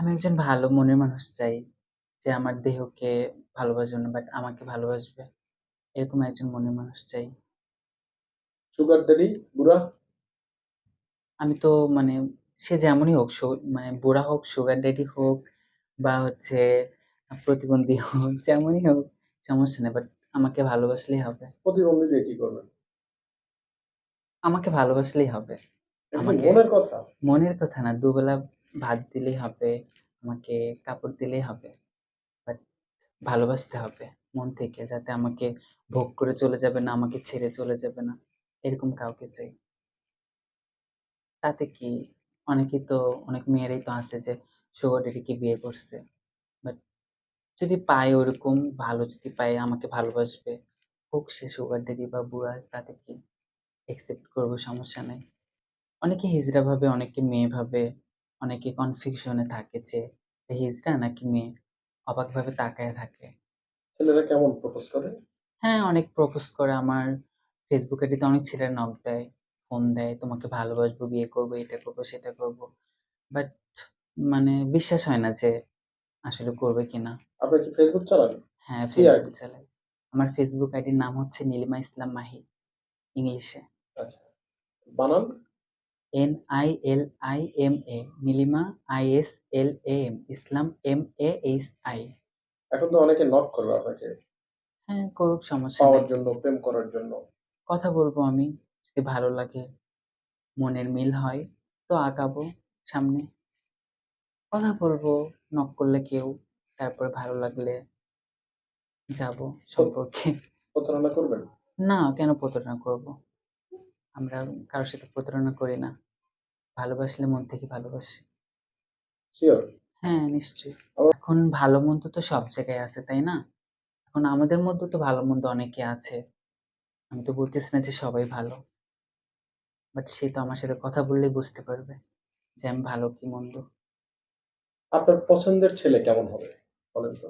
আমি একজন ভালো মনের মানুষ চাই। যে আমার দেহকে ভালোবাসবে না বাট আমাকে ভালোবাসবে। এরকম একজন মনের মানুষ চাই। সুগার ড্যাডি বুড়া? আমি তো মানে সে যেমনই হোক সু মানে বুড়া হোক, সুগার ড্যাডি হোক বা হচ্ছে আ প্রতিবন্ধী হোক, যেমনই হোক সমস্যা নেই। বাট আমাকে ভালোবাসলেই হবে। প্রতিবন্ধী দিয়ে কি করবেন? আমাকে ভালোবাসলেই হবে। এটা কি আমাকে মনের কথা? মনের কথা না, দুবেলা ভাত দিলেই হবে, আমাকে কাপড় দিলেই হবে। বাট ভালোবাসতে হবে মন থেকে যাতে আমাকে ভোগ করে চলে যাবে না, আমাকে ছেড়ে চলে যাবে না। এরকম কাউকে চাই। তাতে কি? অনেকেই তো অনেক মেয়েরাই তো আছে যে সুগার ড্যাডিকে বিয়ে করছে। বাট যদি পায় ওরকম ভালো যদি পায় আমাকে ভালোবাসবে, হোক সে সুগার ড্যাডি বা বুড়া তাতে কি? অ্যাকসেপ্ট করব সমস্যা নেই অনেকে হিজড়া ভাবে, অনেকে মেয়ে ভাবে, অনেকে কনফিউশন থাকে যে এটা হিজড়া নাকি মেয়ে? অবাকভাবে তাকায়া থাকে। ছেলেরা কেমন প্রপোজ করে? হ্যাঁ, অনেক প্রপোজ করে আমার ফেসবুক আইডিতে অনেক ছেলেরা নক দেয়, ফোন দেয়, তোমাকে ভালোবাসবো, বিয়ে করব, এটা করব সেটা করব। বাট মানে বিশ্বাস হয় না যে আসলে করবে কিনা। আপনি কি ফেসবুক চালান? হ্যাঁ, ফেসবুক চালাই। আমার ফেসবুক আইডির নাম হচ্ছে নীলিমা ইসলাম মাহি। ইংলিশে। আচ্ছা। বানান? এন-আই-এল-আই-এম-এ নীলিমা আই-এস-এল-এ-এম ইসলাম এম-এ-এইচ-আই। এখন তো অনেকে নক করে আপনাকে হ্যাঁ, করুক সমস্যা পাওয়ার জন্য, প্রেম করার জন্য। কথা বলব আমি। যদি ভালো লাগে, মনের মিল হয় তো আগাবো সামনে। কথা বলব, নক করলে কেউ, তারপরে ভালো লাগলে যাব সম্পর্কে। প্রতারণা করবেন? না, কেন প্রতারণা করব? আমরা কারোর সাথে প্রতারণা করি না। ভালোবাসলে মন থেকে ভালোবাসি। হ্যাঁ, নিশ্চয়ই। এখন ভালো মন্দ তো সব জায়গায় আছে, তাই না? এখন আমাদের মধ্যে তো ভালো মন্দ অনেকে আছে। আমি তো বলতেছি না যে সবাই ভালো। বাট সে তো আমার সাথে কথা বললেই বুঝতে পারবে যে আমি ভালো কি মন্দ। আপনার পছন্দের ছেলে কেমন হবে? বলেন তো?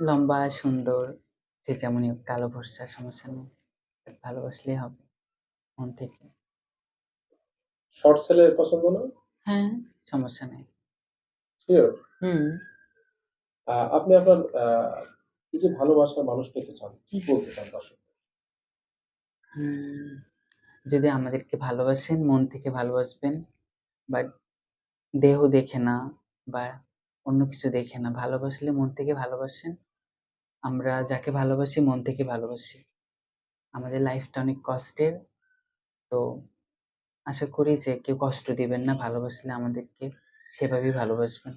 লম্বা, সুন্দর, সে যেমনই কালো ফর্সা সমস্যা নেই। ভালোবাসলেই হবে মন থেকে। শর্ট ছেলে পছন্দ না? হ্যাঁ, সমস্যা নেই। হুম। আপনি আপনার এই যে ভালোবাসার মানুষ পেতে চান, কি বলতে চান যদি আমাদেরকে ভালোবাসেন, মন থেকে ভালোবাসবেন। বা দেহ দেখে না বা অন্য কিছু দেখে না। ভালোবাসলে মন থেকে ভালোবাসেন। আমরা যাকে ভালোবাসি, মন থেকে ভালোবাসি। আমাদের লাইফটা অনেক কষ্টের। তো আশা করি যে কেউ কষ্ট দিবেন না। ভালোবাসলে আমাদেরকে সেভাবেই ভালোবাসবেন।